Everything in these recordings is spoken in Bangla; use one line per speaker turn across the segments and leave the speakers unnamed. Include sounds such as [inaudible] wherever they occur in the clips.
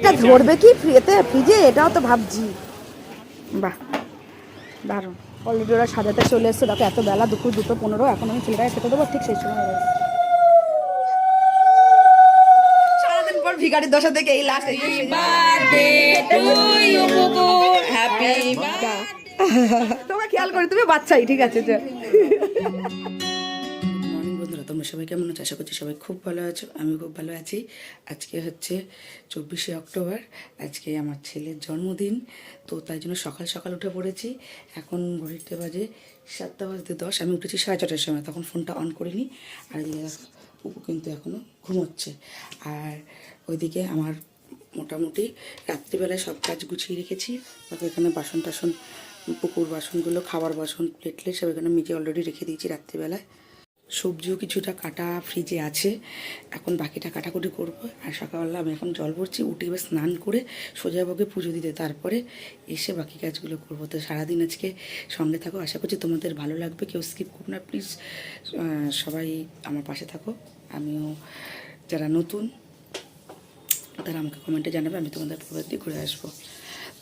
এটা ধরবে কি? ফ্রিতে ফ্রিজে এটাও তো ভাবছি। বাহ দারুণ। অলরেডি ওরা সাজাতে চলে এসছে। দেখো এত বেলা দুপুর দুটো পনেরো এখন আমি ছেলেটাকে খেতে দেবো ঠিক সেই সময়। সারাদিন পর ভিখারির দশা থেকে এই লাস্ট তোমাকে খেয়াল করি তুমি বাচ্চাই ঠিক আছে
সবাই কেমন আছো? আশা করছি সবাই খুব ভালো আছো আমি খুব ভালো আছি। আজকে হচ্ছে চব্বিশে অক্টোবর, আজকে আমার ছেলের জন্মদিন, তো তাই জন্য সকাল সকাল উঠে পড়েছি। এখন ঘড়িতে বাজে সাতটা বাজতে দশ, আমি উঠেছি সাড়ে ছটার সময়, তখন ফোনটা অন করিনি। আর এদিকে কিন্তু এখনও ঘুমোচ্ছে। আর ওইদিকে আমার মোটামুটি রাত্রিবেলায় সব কাজ গুছিয়ে রেখেছি। তারপর এখানে বাসন টাসন পুকুর বাসনগুলো, খাবার বাসন প্লেটলে সব এখানে মেজে অলরেডি রেখে দিয়েছি রাত্রিবেলায়। সবজিও কিছুটা কাটা ফ্রিজে আছে। এখন বাকিটা কাটাকুটি করব। আর সকালবেলা আমি এখন জল ভরছি, উঠে এবার স্নান করে সোজা বগে পুজো দিতে। তারপরে এসে বাকি কাজগুলো করব। তো সারাদিন আজকে সঙ্গে থাকো। আশা করছি তোমাদের ভালো লাগবে। কেউ স্কিপ করো না, প্লিজ। সবাই আমার পাশে থাকো। আমিও যারা নতুন, তারা আমাকে কমেন্টে জানাবে। আমি তোমাদের পরে দিয়ে ঘুরে আসব।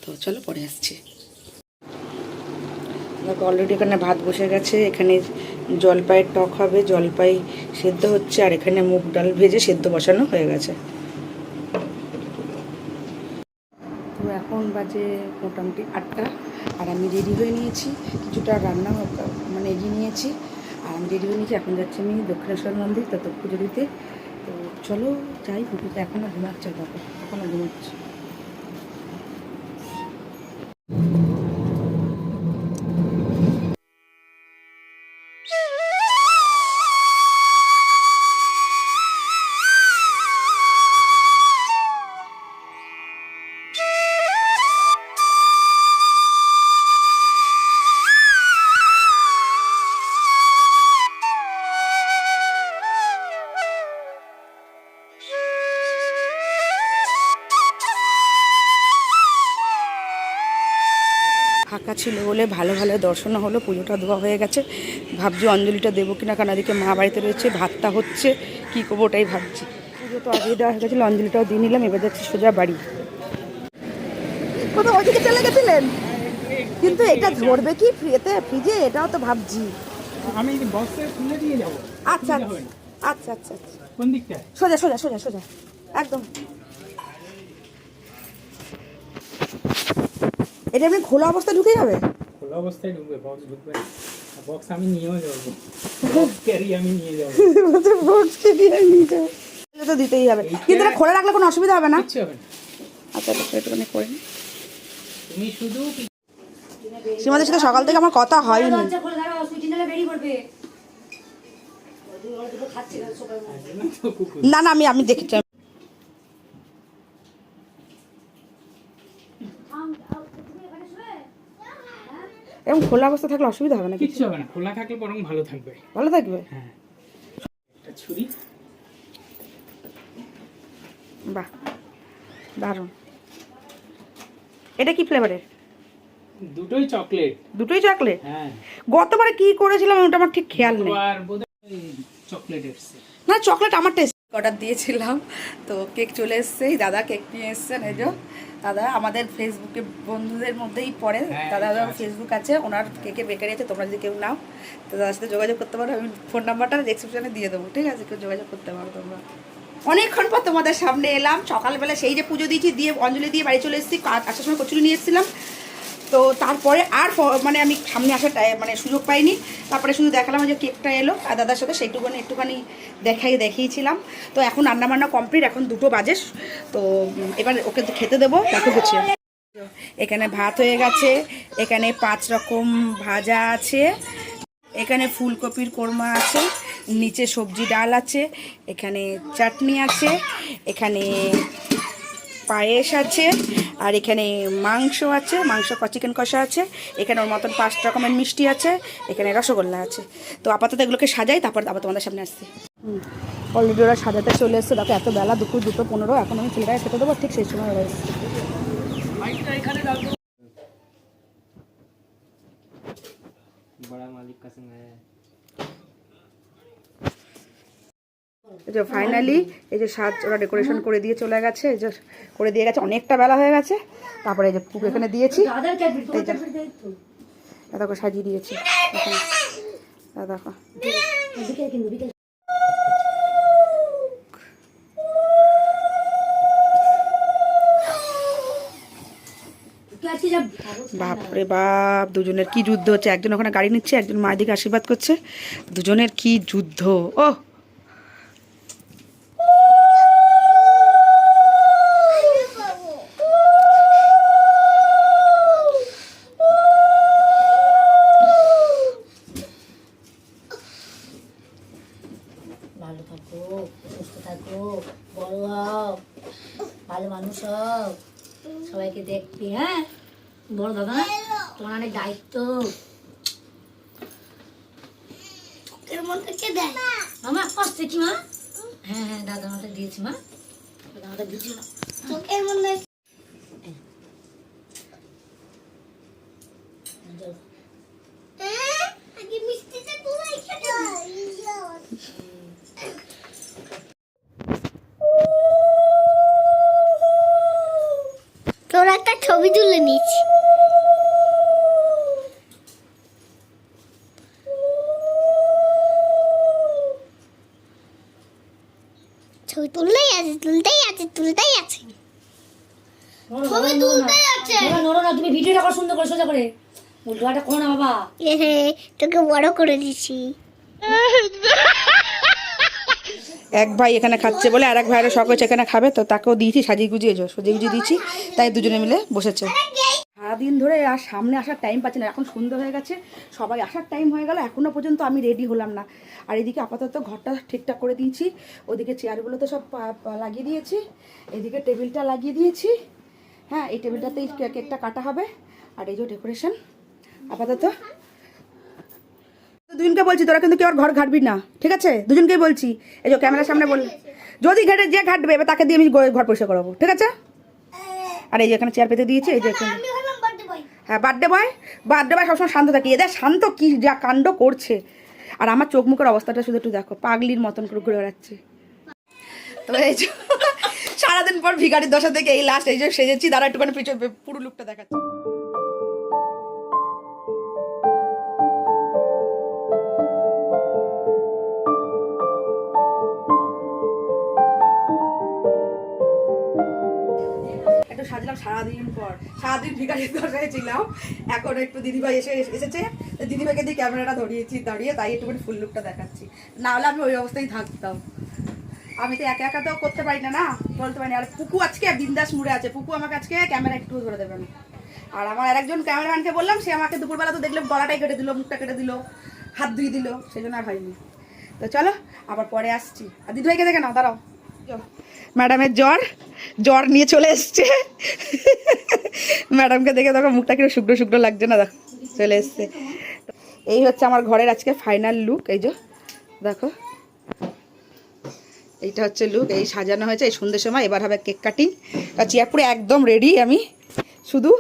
তো চলো, পরে আসছি। অলরেডি এখানে ভাত বসে গেছে। এখানে জলপাইয়ের টক হবে, জলপাই সেদ্ধ হচ্ছে, আর এখানে মুগ ডাল ভেজে সেদ্ধ বসানো হয়ে গেছে। তো এখন বাজে মোটামুটি আটটা, আর আমি রেডি হয়ে নিয়েছি, কিছুটা রান্না মানে এগিয়ে নিয়েছি, আর আমি রেডি হয়ে নিয়েছি, এখন যাচ্ছি আমি দক্ষিণেশ্বর মন্দির তত পুজো দিতে তো চলো যাই, পুজোতে এখনও ঘুমাচ্ছে, দেখো এখনও ঘুমাচ্ছে। ফাঁকা ছিল বলে ভালো ভালো দর্শন হলো পুজোটা দেওয়া হয়ে গেছে। ভাবছি অঞ্জলিটা দেবো কিনা কারণ এদিকে মা বাড়িতে রয়েছে ভাতটা হচ্ছে কী করব ওটাই ভাবছি। পুজো তো আগেই দেওয়া হয়ে গেছিল অঞ্জলিটাও দিয়ে নিলাম এবার যাচ্ছি সোজা বাড়ি।
কোথাও ওইদিকে চলে গেছিলেন? কিন্তু এটা ধরবে কি ফ্রিতে ফ্রিজে? এটাও তো ভাবছি।
আমি বক্সে খুলে দিয়ে যাব।
আচ্ছা আচ্ছা আচ্ছা আচ্ছা।
কোন দিকটা
সোজা সোজা সোজা সোজা। একদম। এটা এমনি খোলা অবস্থায় ঢুকে যাবে?
খোলা অবস্থায় ঢুকবে বক্স ঢুকবে। বক্স আমি নিয়েও যাব। ক্যারি [laughs] আমি নিয়ে যাব।
বক্সকে দিয়ে নিয়ে যাবে। তো দিতেই হবে। কিন্তু এটা খোলা রাখলে কোনো অসুবিধা হবে না?
কিচ্ছু হবে না।
আচ্ছা আচ্ছা একটুখানি করে নিই।
তুমি শুধু
সীমাদের সাথে সকাল থেকে আমার কথা হয়নি।
কুকুর।
না না আমি আমি দেখেছি। এরকম খোলা অবস্থা থাকলে অসুবিধা হবে না কিছু?
হবে না খোলা থাকলে বরং ভালো থাকবে।
ভালো থাকবে?
হ্যাঁ। একটা ছুরি।
বাহ দারুণ। এটা কি ফ্লেভারের
দুটোই চকলেট
দুটোই চকলেট
হ্যাঁ।
গতবারে কি করেছিলাম ওটা আমার ঠিক খেয়াল নেই।
আর চকলেট
না চকলেট আমার টেস্ট অর্ডার দিয়েছিলাম। তো কেক চলে এসছে দাদা কেক নিয়ে এসছেন এই দাদা আমাদের ফেসবুকে বন্ধুদের মধ্যেই পড়ে।
হ্যাঁ,
দাদা। ফেসবুক আছে ওনার কেকের বেকারি আছে তোমরা যদি কেউ নাও তো দাদার সাথে যোগাযোগ করতে পারো আমি ফোন নাম্বারটা ডেসক্রিপশনে দিয়ে দেবো ঠিক আছে? কেউ যোগাযোগ করতে পারো তোমরা। অনেকক্ষণ পর তোমাদের সামনে এলাম সকালবেলা সেই যে পুজো দিয়েছি দিয়ে অঞ্জলি দিয়ে বাড়ি চলে এসেছি আসার সময় কচুরি নিয়ে এসেছিলাম। তো তারপরে আর মানে আমি সামনে আসার মানে সুযোগ পাইনি। তারপরে শুধু দেখালাম যে কেকটা এলো আর দাদার সাথে সেইটুকুনি, একটুখানি দেখাই, দেখিয়েছিলাম। তো এখন রান্নাবান্না কমপ্লিট এখন দুটো বাজে। তো এবার ওকে খেতে দেবো দেখো গুছিয়ে এখানে ভাত হয়ে গেছে, এখানে পাঁচ রকম ভাজা আছে, এখানে ফুলকপির কোরমা আছে, নিচে সবজি ডাল আছে, এখানে চাটনি আছে, এখানে পায়েস আছে আর এখানে মাংস আছে মাংস চিকেন কষা আছে এখানে ওর মতন পাঁচ রকমের মিষ্টি আছে এখানে রসগোল্লা আছে তো আপাতত এগুলোকে সাজাই তারপর আবার তোমাদের সামনে আসছি অলরেডি ওরা সাজাতে চলে এসছে দেখো এত বেলা দুপুর দুটো পনেরো এখন আমি ছেলেটাকে খেতে দেবো ঠিক সেই সময় ওরা এসছে
बड़ा मालिक का संग है
এই যে ফাইনালি এই যে সাজ ওরা ডেকোরেশন করে দিয়ে চলে গেছে এই যে করে দিয়ে গেছে অনেকটা বেলা হয়ে গেছে। তারপরে এই যে পুক এখানে দিয়েছি। দেখো সাজিয়ে দিয়েছি। এখানে। বাপরে বাপ দুজনের কি যুদ্ধ হচ্ছে? একজন ওখানে গাড়ি নিচ্ছে একজন মায়ের দিকে আশীর্বাদ করছে। দুজনের কি যুদ্ধ? ও
ভালো থাকো সুস্থ থাকো বড় হও ভালো মানুষ হও সবাইকে দেখবি হ্যাঁ বড় দাদা তোমার অনেক বাবা
হে, তোকে বড় করে দিচ্ছি
এক ভাই এখানে খাচ্ছে বলে আর এক ভাইয়েরও শখ হয়েছে এখানে খাবে তো তাকেও দিয়েছি সাজিয়ে গুজিয়ে সাজিয়ে গুজিয়ে দিয়েছি তাই দুজনে মিলে বসেছে। সারাদিন ধরে আর সামনে আসার টাইম পাচ্ছি না এখন সুন্দর হয়ে গেছে সবাই আসার টাইম হয়ে গেল এখনও পর্যন্ত আমি রেডি হলাম না। আর এদিকে আপাতত ঘরটা ঠিকঠাক করে দিয়েছি ওদিকে চেয়ারগুলো তো সব লাগিয়ে দিয়েছি এদিকে টেবিলটা লাগিয়ে দিয়েছি। হ্যাঁ এই টেবিলটাতেই কেকটা কাটা হবে আর এই যে ডেকোরেশন আপাতত দুজনকে বলছি তোরা কিন্তু কেউ আর ঘর ঘাটবি না ঠিক আছে? দুজনকেই বলছি এই যে ক্যামেরার সামনে বল যদি ঘেটে যে ঘাটবে এবার তাকে দিয়ে আমি ঘর পরিষ্কার করাবো ঠিক আছে? আর এই যে এখানে চেয়ার পেতে দিয়েছি এই যে এখানে হ্যাঁ বার্থডে বয় বার্থডে বয় সবসময় শান্ত থাকি। এদের শান্ত কি যা কাণ্ড করছে? আর আমার চোখ মুখের অবস্থাটা শুধু একটু দেখো পাগলির মতন করে ঘুরে বেড়াচ্ছে। তো এই সারাদিন পর ভিখারির দশা থেকে এই লাস্ট এই যে সেজেছি দাঁড়া একটুখানি পুরো লুকটা দেখাচ্ছে। সাজলাম সারাদিন পর। সারাদিন ভিখারির দশায় ছিলাম। এখন একটু দিদিভাই এসে এসেছে। দিদিভাইকে দিয়ে ক্যামেরাটা ধরিয়েছি দাঁড়িয়ে তাই একটুখানি ফুল লুকটা দেখাচ্ছি। না হলে আমি ওই অবস্থায় থাকতাম। আমি তো একা একা তো করতে পারি না না? বলতে পারি না। আর পুকু আজকে বিন্দাস মুড়ে আছে। পুকু আমাকে আজকে ক্যামেরা একটু ধরে দেবে না। আর আমার আরেকজন ক্যামেরাম্যানকে বললাম, সে আমাকে দুপুরবেলা তো দেখলাম গলাটাই কেটে দিল, মুখটা কেটে দিল, হাত ধুয়ে দিল সেই জন্য আর হয়নি। তো চলো, আবার পরে আসছি। আর দিদিভাইকে দেখে নাও, দাঁড়াও। ম্যাডামের জ্বর জ্বর নিয়ে চলে এসছে। ম্যাডামকে দেখে দেখো মুখটা কীরকম শুকনো শুকনো লাগছে না, দেখো, চলে এসছে। এই হচ্ছে আমার ঘরের আজকে ফাইনাল লুক এই যে, দেখো। এইটা হচ্ছে লুক এই সাজানো হয়েছে, এই সন্ধ্যের সময়, এবার হবে কেক কাটিং আর চেয়ার পুরো একদম রেডি আমি শুধু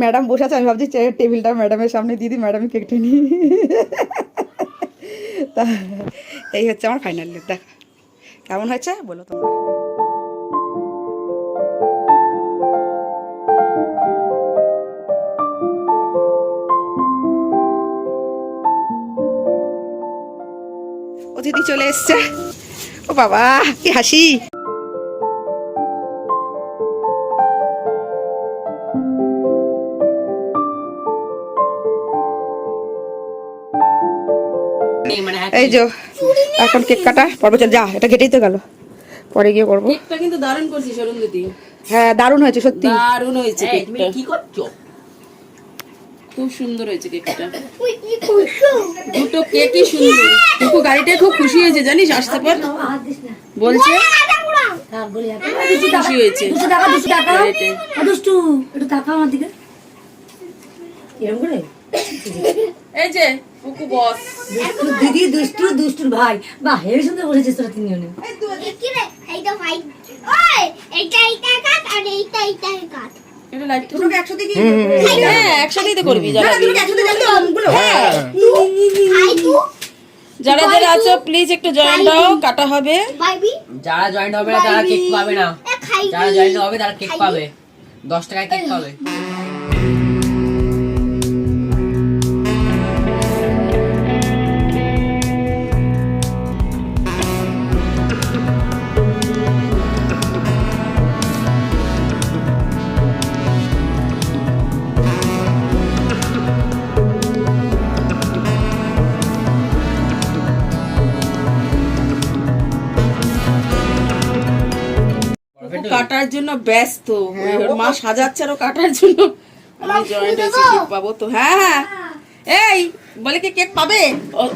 ম্যাডাম বসে আছে, আমি ভাবছি টেবিলটা ম্যাডামের সামনে দিয়ে দিই ম্যাডাম কেকটা নিই তা, এই হচ্ছে আমার ফাইনাল লুক দেখো। কেমন হয়েছে? বলো তোমরা। অতিথি চলে এসছে। ও বাবা কি হাসি। এই যে এখন কেক কাটা পর্ব চল যা এটা কেটেই তো গেল। পরে গিয়ে করব।
কেকটা কিন্তু দারুণ করছিস অরুণ দিদি।
হ্যাঁ দারুণ হয়েছে সত্যি।
দারুণ হয়েছে কেকটা। কি করছ? খুব সুন্দর হয়েছে কেকটা। দুটো কেকই সুন্দর। টুকু গাড়িটা খুব খুশি হয়েছে জানিস? আসতে পর। বলছে?
থাক বলি এখন
খুশি হয়েছে এই যে কুকু বস।
দুষ্টু দিদি দুষ্টু দুষ্টুর ভাই। বাহ হেবি সুন্দর বসেছিস তোরা তিনজনে।
কি রে? এইটা ভাই। ওই এইটা এইটা কাট আর এইটা এইটা কাট।
এটা লাইট
দুটোকে একসাথে কি
হ্যাঁ একসাথেই তো করবি
যারা মুখগুলো।
আই তু
যারা যারা আছো প্লিজ একটু জয়েন দাও কাটা হবে।
যারা জয়েন্ট হবে না তারা কেক পাবে না। যারা জয়েন্ট হবে তারা কেক পাবে। দশ টাকায় কেক পাবে।
কাটার জন্য ব্যস্ত। ওর মা সাজাচ্ছে আরও কাটার জন্য। আমি জয়েন্ট হয়েছি পাবো তো। হ্যাঁ। হ্যাঁ। এই বলে কি কেক পাবে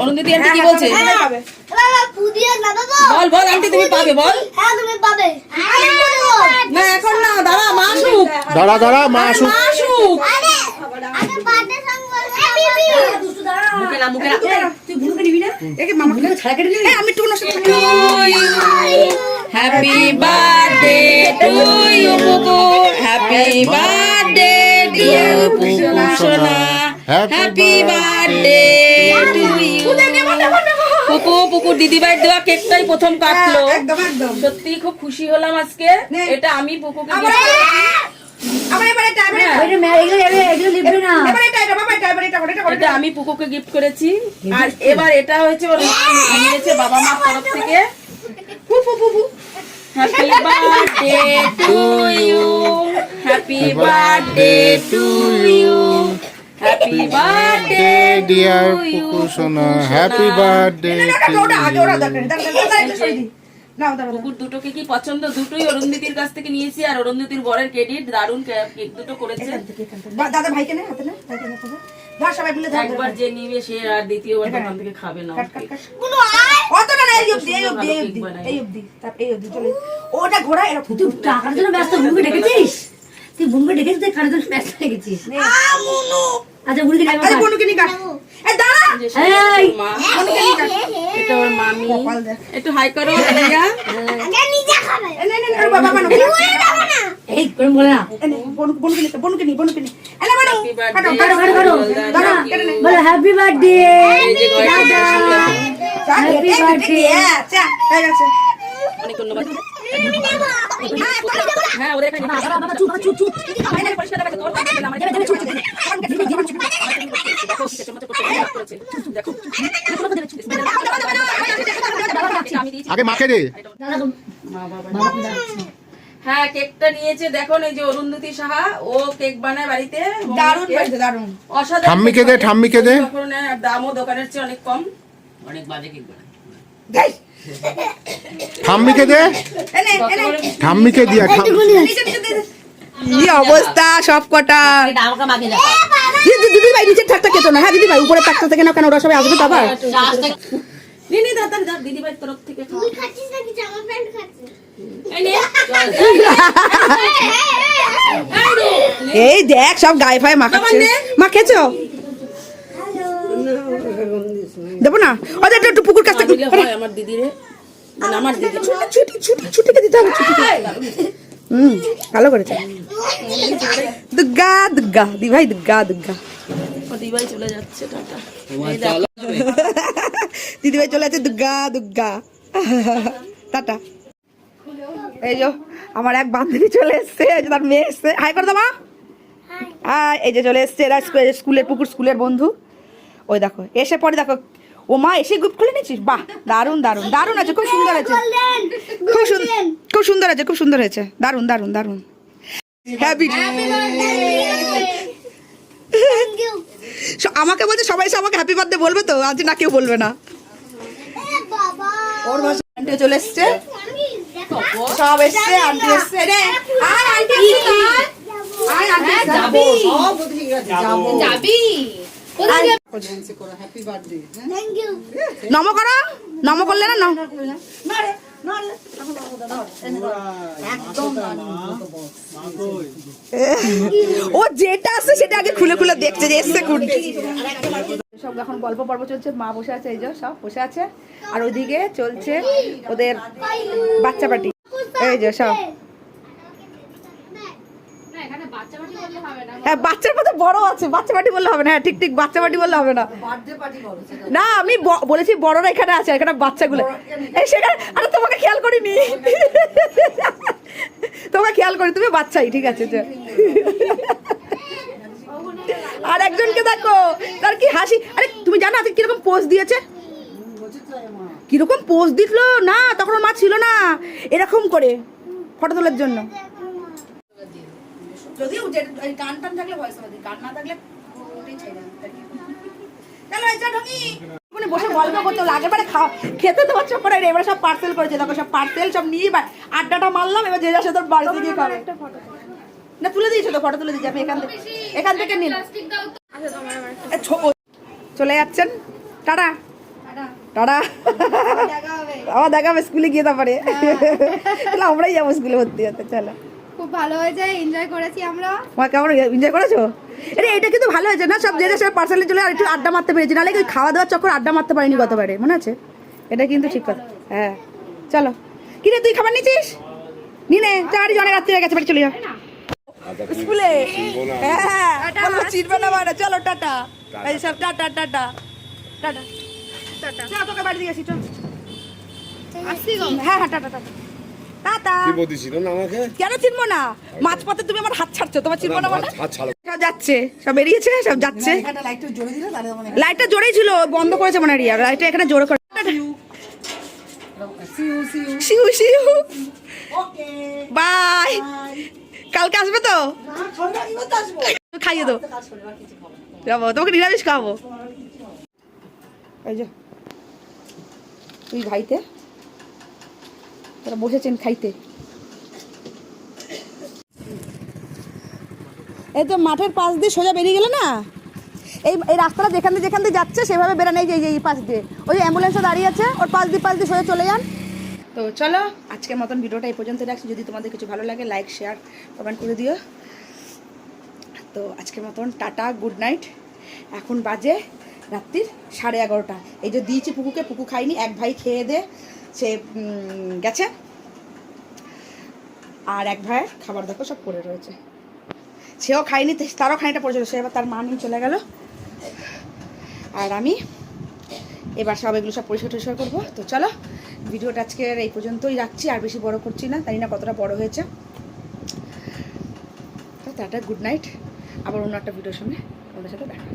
অরুন্ধতি আন্টি কি বলছে বল বল আন্টি তুমি পাবে বল
হ্যাঁ তুমি পাবে
না এখন না দাঁড়া মা আসুক
দাঁড়া দাঁড়া মা আসুক
মা আসুক happy birthday to you happy birthday dear সোনা happy birthday to you Puku Puku দিদিভাই দেওয়া কেকটাই প্রথম কাটলো।
একদম একদম।
সত্যি খুব খুশি হলাম আজকে। এটা আমি পুকুকে
এটা
আমি পুকুকে গিফট করেছি। আর এবার এটা হয়েছে ওর মা নিয়েছে বাবা মার তরফ থেকে। Happy birthday to you happy birthday to you happy birthday
dear Puku সোনা হ্যাপি বার্থডে।
কুকুর দুটোকে কি পছন্দ? দুটোই অরুন্ধতির কাছ থেকে নিয়েছি আর অরুন্ধতির বরের ক্রেডিট দারুণ কেক দুটো করেছে।
দাদা ভাইকে নে, হাতে নে, সবাই মিলে
একবার যে নিবে সে আর দ্বিতীয়বার দোকান থেকে খাবে না
কাট, কাট, কাট।
কোনো আয়?
অত না, না, এই অবধি, এই অবধি, এই অবধি, এই অবধি, তারপর এই অবধি, চলে। ওটা ঘোরা এরকম।
তুই টাকার জন্য ব্যস্ত বুনুকে ডেকেছিস? তুই বুনুকে ডেকেছিস তুই জন্য ব্যস্ত হয়ে গেছিস। আচ্ছা বুনুকে ডেকে
আরে বনুকে নিয়ে কাট। এই দাঁড়া।
এই
বনুকে নিয়ে কাট।
এটা ওর মামি। একটু হাই করো রিয়া।
আগে নিজে খাবে।
নে, নে, নে, ওর বাবা
খাবে না।
এই করে বলে না।
বনুকে নিয়ে, বনুকে নিয়ে, বনুকে নিয়ে। নে, বানো। কাটো,
কাটো কাটো কাটো।
দাঁড়া।
বলো হ্যাপি বার্থডে
এই যে ঘরে
চা,
Happy
এই, এই,
birthday.
হ্যাঁ, চা, হয়ে গেছে।
অনেক ধন্যবাদ। হ্যাঁ ওদের এখানে
চুপ চুপ চুপ।
আগে মাকে দে
হ্যাঁ কেকটা নিয়েছে দেখো এই যে অরুন্ধতি সাহা ও কেক বানায় বাড়িতে
দারুণ দারুণ।
অসাধারণ
ঠাম্মিকে দে। ঠাম্মিকে দে।
আর দামও দোকানের চেয়ে অনেক কম
অনেক বাজে কেক বানায়
ঠাম্মিকে দে। ঠাম্মিকে দিয়া
নিচে, নিচে, নিচে। কি অবস্থা সব কটা দিদি দিদি ভাই নিচের থাকটা খেতো না হ্যাঁ দিদি ভাই উপরে থাকটা থেকে না কেন ওরা সবাই আসবে তো আবার
এই
দেখ সব গায়ে ফায়ে মাখাচ্ছে মা খেয়েছো দেবো না? ওদের একটু একটু পুকুর কাছে
আমার দিদিরে। মানে আমার দিদি।
ছুটি ছুটি ছুটিকে দিতে হবে হুম ভালো করেছে। দুর্গা দুর্গা দি ভাই দুর্গা দুর্গা
ও দিদি ভাই চলে যাচ্ছে টাটা।
দিদি ভাই চলে আছে দুর্গা দুর্গা টাটা। এই যে আমার এক বান্ধবী চলে এসছে তার মেয়ে এসছে। হাই করে দাও হ্যাঁ এই যে চলে এসছে এরা স্কুলের পুকুর স্কুলের বন্ধু। ওই দেখো এসে পরে দেখো ও মা এসে গ্রুপ খুলে নিয়েছিস? বাহ দারুণ দারুণ দারুণ আছে খুব সুন্দর আছে। খুব সুন্দর খুব সুন্দর আছে খুব সুন্দর হয়েছে। দারুণ দারুণ দারুণ। হ্যাপি আমাকে বলছে সবাই এসে আমাকে হ্যাপি বার্থডে বলবে তো? আজ না কেউ বলবে না। ওর ভাষা চলে এসছে। সব এসছে আন্টি এসছে। রে আর আন্টি। আর আন্টি। যাব।
থ্যাংক ইউ
নম করো নম করলে না ও যেটা আছে সেটা আগে খুলে খুলে দেখছে যে এসছে কোনটি সব এখন গল্প পর্ব চলছে মা বসে আছে এই যে সব বসে আছে। আর ওদিকে চলছে ওদের বাচ্চা পার্টি। এই যে সব। হ্যাঁ বাচ্চার মতো বড় আছে বাচ্চা পার্টি বললে হবে না। হ্যাঁ ঠিক ঠিক বাচ্চা পার্টি বললে হবে না। না আমি বলেছি বড়রা এখানে আছে এখানে বাচ্চাগুলো। এই সেখানে আরে তোমাকে খেয়াল করিনি। তোমাকে খেয়াল করি তুমি বাচ্চাই ঠিক আছে। আর একজনকে দেখো তার কি হাসি। আরে তুমি জানো আজকে কীরকম পোজ দিয়েছে? কীরকম পোজ দিল? না তখন মা ছিল না। এরকম করে ফটো তোলার জন্য। যদিও গান টান থাকলে ভয়েস হবে গান না থাকলে চলো এই ঢুকি বসে গল্প করতে হলো আগেবারে খাওয়া খেতে তো হচ্ছে করে এবারে সব পার্সেল করেছে দেখো সব পার্সেল সব নিয়ে এবার আড্ডাটা মারলাম এবার যে বাড়িতে গিয়ে না তুলে দিয়েছ তো ফটো তুলে দিয়েছি আমি এখান থেকে এখান থেকে নিন। চলে যাচ্ছেন? টাটা। টাটা। আবার দেখা হবে। স্কুলে গিয়ে তারপরে। তাহলে আমরাই যাব স্কুলে ভর্তি হতে চলো।
খুব ভালো হয়েছে এনজয় করেছি আমরা।
কেমন এনজয় করেছ? আরে এটা কিন্তু ভালো হয়েছে না? সব যে সব পার্সেলে চলে আর একটু আড্ডা মারতে পেরেছি। নাহলে ওই খাওয়া দাওয়ার চক্কর আড্ডা মারতে পারিনি গতবারে মনে আছে? এটা কিন্তু ঠিক কথা। হ্যাঁ। চলো। কি রে তুই খাবার নিচ্ছিস? নি নে চারি জনের রাত্রি হয়ে গেছে বাড়ি চলে যা। স্কুলে? হ্যাঁ। বলো চিনবে না মানে চলো টাটা। এই সব টাটা টাটা। টাটা। টাটা। চল তোকে বাড়ি দিয়ে আসি চল। হ্যাঁ হ্যাঁ টাটা টাটা। টাটা।
কি বলতেছিল না আমাকে?
কেন চিনবো না? মাঝপথে তুমি আমার হাত ছাড়ছো তোমার চিনবো না মানে?
হাত ছাড়ো।
সব যাচ্ছে সব বেরিয়েছে সব যাচ্ছে। লাইটটা জোরেই ছিল বন্ধ করেছে মনে রিয়া। লাইটটা এখানে জোরে করে শিউ শিউ বাই কালকে আসবে তো? খাইয়ে তো যাব তোমাকে নিরামিষ এই যে তুই ভাইতে তারা বসেছেন খাইতে। এই তো মাঠের পাশ দিয়ে সোজা বেরিয়ে গেলে না? এই এই রাস্তাটা যেখান দিয়ে যেখান দিয়ে যাচ্ছে, সেভাবে বেরানো যে, এই পাশ দিয়ে। ওই যে অ্যাম্বুলেন্সটা দাঁড়িয়ে আছে, ওর পাশ দিয়ে পাশ দিয়ে সোজা চলে যান। তো চলো, আজকের মতন ভিডিওটা এই পর্যন্ত রাখছি। যদি তোমাদের কিছু ভালো লাগে লাইক শেয়ার কমেন্ট করে দিও। তো আজকের মতন টাটা গুড নাইট এখন বাজে রাত্রির সাড়ে এগারোটা। এই যে দিয়েছি পুকুকে, পুকু খাইনি এক ভাই খেয়ে দে। সে গেছে। আর এক ভাইয়ের খাবার দেখো সব পড়ে রয়েছে। সেও খায়নি তারও খানিটা পড়েছিল, সে এবার তার মা নিয়ে চলে গেল। আর আমি এবার সব এগুলো সব পরিষ্কার টরিষ্কার করব। তো চলো, ভিডিওটা আজকের এই পর্যন্তই রাখছি, আর বেশি বড় করছি না, জানি না কতটা বড় হয়েছে। তো টাটা, গুড নাইট। আবার অন্য একটা ভিডিওর সঙ্গে আপনাদের সাথে দেখা